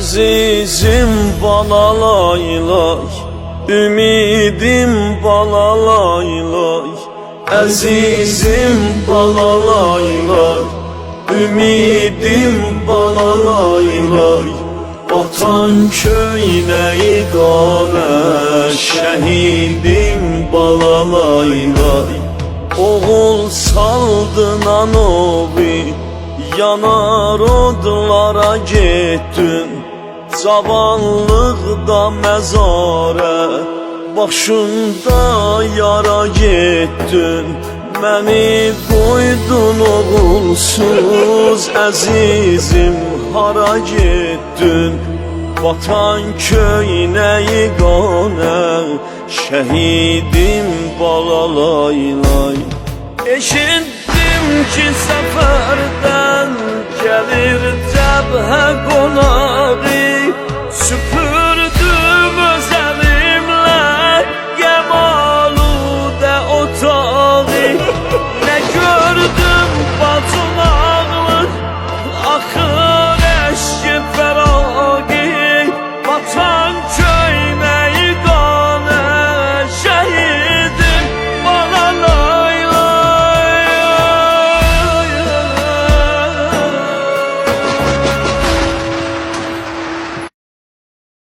Əzizim balalaylay Ümidim balalaylay Əzizim balalaylay Ümidim balalaylay Vatan köyneyi qanə Şəhidim balalaylay Oğul saldın anovi Yanar odlara getdin Cavanlıqda məzarə Başında yara getdin Məni qoydun oğulsuz Əzizim hara getdin Vatan köynəyi qanə Şəhidim balalaylay. Eşitdim ki səfərdən Gəlir cəbhə qonağı